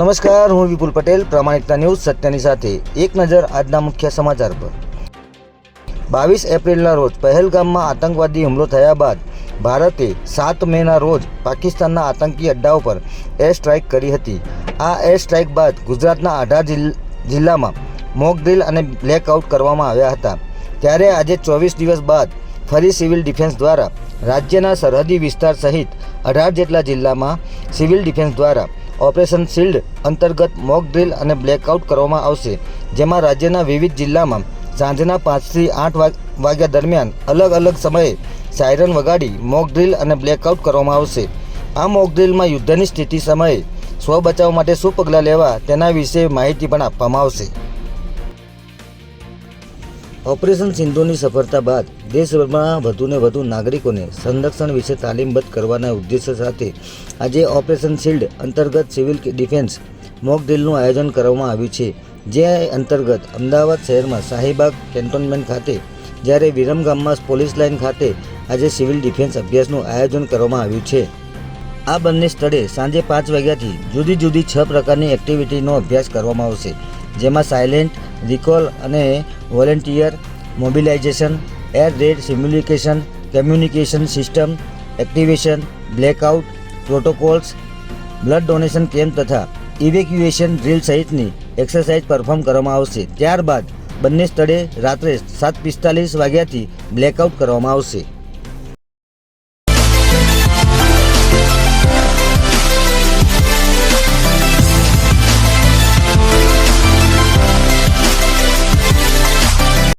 નમસ્કાર, હું વિપુલ પટેલ, પ્રામાણિકતા ન્યૂઝ સત્યની સાથે. એક નજર આજના મુખ્ય સમાચાર પર. બાવીસ એપ્રિલના રોજ પહેલગામમાં આતંકવાદી હુમલો થયા બાદ ભારતે સાત મેના રોજ પાકિસ્તાનના આતંકી અડ્ડાઓ પર એર સ્ટ્રાઇક કરી હતી. આ એર સ્ટ્રાઇક બાદ ગુજરાતના અઢાર જિલ્લામાં મોક ડ્રિલ અને બ્લેકઆઉટ કરવામાં આવ્યા હતા. ત્યારે આજે ચોવીસ દિવસ બાદ ફરી સિવિલ ડિફેન્સ દ્વારા રાજ્યના સરહદી વિસ્તાર સહિત અઢાર જેટલા જિલ્લામાં સિવિલ ડિફેન્સ દ્વારા ઓપરેશન શિલ્ડ અંતર્ગત મોક ડ્રિલ અને બ્લેકઆઉટ કરવામાં આવશે, જેમાં રાજ્યના વિવિધ જિલ્લામાં સાંજના પાંચથી આઠ વાગ, વાગ્યા દરમિયાન અલગ અલગ સમયે સાયરન વગાડી મોક ડ્રિલ અને બ્લેકઆઉટ કરવામાં આવશે. આ મોક ડ્રિલમાં યુદ્ધની સ્થિતિ સમયે સ્વ બચાવ માટે શું પગલાં લેવા તેના વિશે માહિતી પણ આપવામાં આવશે. ઓપરેશન સિંધુની સફળતા બાદ દેશભરમાં વધુને વધુ નાગરિકોને સંરક્ષણ વિશે તાલીમબદ્ધ કરવાના ઉદ્દેશ્ય સાથે આજે ઓપરેશન શિલ્ડ અંતર્ગત સિવિલ ડિફેન્સ મોક ડ્રીલનું આયોજન કરવામાં આવ્યું છે. જે અંતર્ગત અમદાવાદ શહેરમાં શાહીબાગ કેન્ટોનમેન્ટ ખાતે, જ્યારે વિરમગામમાં પોલીસ લાઇન ખાતે આજે સિવિલ ડિફેન્સ અભ્યાસનું આયોજન કરવામાં આવ્યું છે. આ બંને સ્થળે સાંજે પાંચ વાગ્યાથી જુદી જુદી છ પ્રકારની એક્ટિવિટીનો અભ્યાસ કરવામાં આવશે, જેમાં સાયલેન્ટ, રિકોલ અને volunteer mobilisation air raid simulation communication system activation blackout protocols blood donation camp તથા ઇવેક્યુએશન ડ્રીલ સહિતની એક્સરસાઇઝ પરફોર્મ કરવામાં આવશે. ત્યારબાદ બંને સ્થળે રાત્રે સાત પિસ્તાલીસ વાગ્યાથી બ્લેકઆઉટ કરવામાં આવશે.